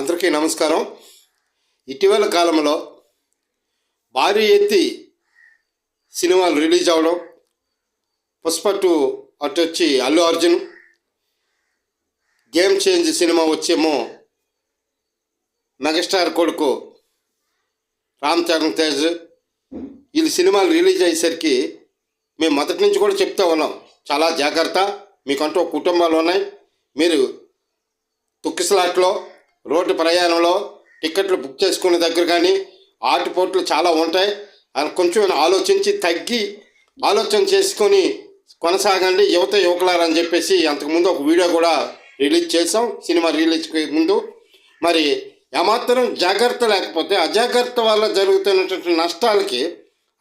అందరికీ నమస్కారం. ఇటీవల కాలంలో భారీ ఎత్తి సినిమాలు రిలీజ్ అవడం పుష్ప టూ అటు వచ్చి Allu Arjun game change cinema వచ్చేమో megastar కొడుకు రామ్ చరణ్ తేజ్. వీళ్ళు సినిమాలు రిలీజ్ అయ్యేసరికి మేము మొదటి నుంచి కూడా చెప్తా ఉన్నాం చాలా జాగ్రత్త. మీకంటూ కుటుంబాలు ఉన్నాయి. మీరు తుక్కిసలాట్లో రోడ్డు ప్రయాణంలో టికెట్లు బుక్ చేసుకునే దగ్గర కానీ ఆటుపోట్లు చాలా ఉంటాయి. అది కొంచెం ఆలోచించి తగ్గి ఆలోచన చేసుకొని కొనసాగండి యువత యువకులారని చెప్పేసి అంతకుముందు ఒక వీడియో కూడా రిలీజ్ చేసాం సినిమా రిలీజ్కి ముందు. మరి ఏమాత్రం జాగ్రత్త లేకపోతే అజాగ్రత్త వల్ల జరుగుతున్నటువంటి నష్టాలకి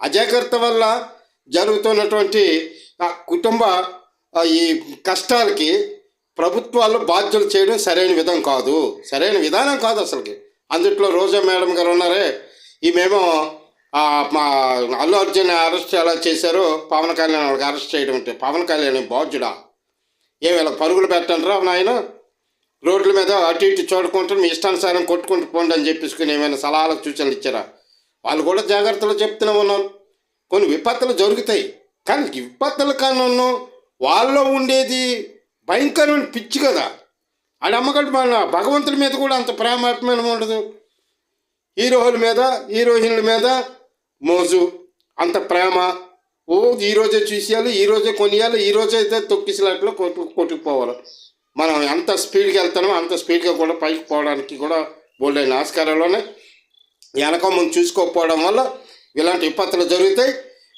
అజాగ్రత్త వల్ల జరుగుతున్నటువంటి కుటుంబ ఈ కష్టాలకి ప్రభుత్వాలు బాధ్యులు చేయడం సరైన విధం కాదు. సరైన విధానం కాదు అసలుకి. అందుట్లో రోజా మేడం గారు ఉన్నారే. ఈమెమో మా అల్లు అర్జున్ అరెస్ట్ ఎలా చేశారో పవన్ కళ్యాణ్ వాళ్ళకి అరెస్ట్ చేయడం అంటే పవన్ కళ్యాణ్ బాధ్యుడా? ఏమి ఇలా పరుగులు పెట్టండి నాయన? రోడ్ల మీద అటు ఇటు చూడుకుంటూ మీ ఇష్టానుసారం కొట్టుకుంటూ పోండి అని చెప్పేసుకుని ఏమైనా సలహాలకు సూచనలు ఇచ్చారా? వాళ్ళు కూడా జాగ్రత్తలు చెప్తూనే ఉన్నారు. కొన్ని విపత్తులు జరుగుతాయి. కానీ విపత్తుల కన్నా వాళ్ళలో ఉండేది భయంకరమైన పిచ్చి కదా. ఆడ అమ్మగడ్డ మన భగవంతుడి మీద కూడా అంత ప్రేమ అభిమానం ఉండదు. హీరోల మీద హీరోయిన్ల మీద మోజు అంత ప్రేమ. ఓ ఈరోజే చూసేయాలి ఈరోజే కొనియాలి ఈ రోజే అయితే తొక్కిసలాట్లో కొట్టు కొట్టుకుపోవాలి. మనం ఎంత స్పీడ్గా వెళ్తామో అంత స్పీడ్గా కూడా పైకి పోవడానికి కూడా బోల్డైన ఆస్కారాల్లోనే వెనక ముందు చూసుకోకపోవడం వల్ల ఇలాంటి విపత్తులు జరుగుతాయి.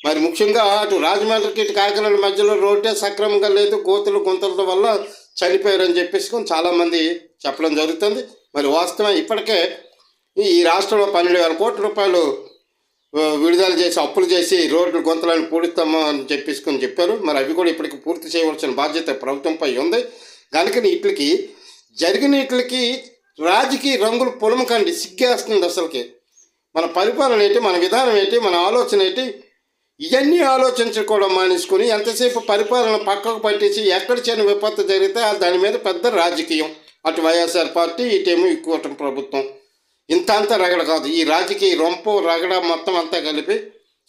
మరి ముఖ్యంగా అటు రాజమండ్రికి ఇటు కాకినాడ మధ్యలో రోడ్డే సక్రమంగా లేదు గోతులు గుంతల వల్ల చనిపోయారని చెప్పేసి చాలామంది చెప్పడం జరుగుతుంది. మరి వాస్తవం ఇప్పటికే ఈ రాష్ట్రంలో పన్నెండు వేల కోట్ల రూపాయలు విడుదల చేసి అప్పులు చేసి రోడ్లు గొంతలను పూడిస్తాము అని చెప్పేసుకొని చెప్పారు. మరి అవి కూడా ఇప్పటికి పూర్తి చేయవలసిన బాధ్యత ప్రభుత్వంపై ఉంది. కనుక ఇట్లకి జరిగిన ఇట్లకి రాజకీయ రంగులు పొలమకండి సిగ్గేస్తుంది అసలుకి. మన పరిపాలన ఏంటి మన విధానం ఏంటి మన ఆలోచన ఏంటి ఇవన్నీ ఆలోచించుకోవడం మానేసుకొని ఎంతసేపు పరిపాలన పక్కకు పట్టేసి ఎక్కడ చేయని విపత్తు జరిగితే దాని మీద పెద్ద రాజకీయం. అటు వైఎస్ఆర్ పార్టీ ఇటేమో ఈ కూటమి ప్రభుత్వం. ఇంత అంత రగడ కాదు. ఈ రాజకీయ రొంపు రగడ మొత్తం అంతా కలిపి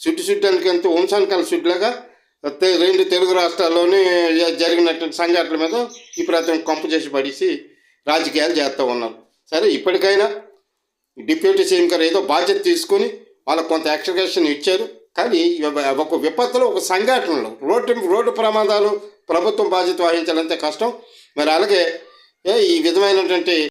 సుట్టు సుడ్డానికి ఎంత వంశానికల సుడ్లాగా రెండు తెలుగు రాష్ట్రాల్లోని జరిగినటువంటి సంఘటనల మీద ఈ ప్రతి కంపు చేసి పడేసి రాజకీయాలు చేస్తూ ఉన్నారు. సరే ఇప్పటికైనా డిప్యూటీ సీఎం గారు ఏదో బాధ్యత తీసుకొని వాళ్ళకు కొంత ఎక్స్ట్రిగేషన్ ఇచ్చారు. కానీ ఒక విపత్తులో ఒక సంఘటనలు రోడ్డు రోడ్డు ప్రమాదాలు ప్రభుత్వం బాధ్యత వహించాలంటే కష్టం. మరి అలాగే ఏ ఈ విధమైనటువంటి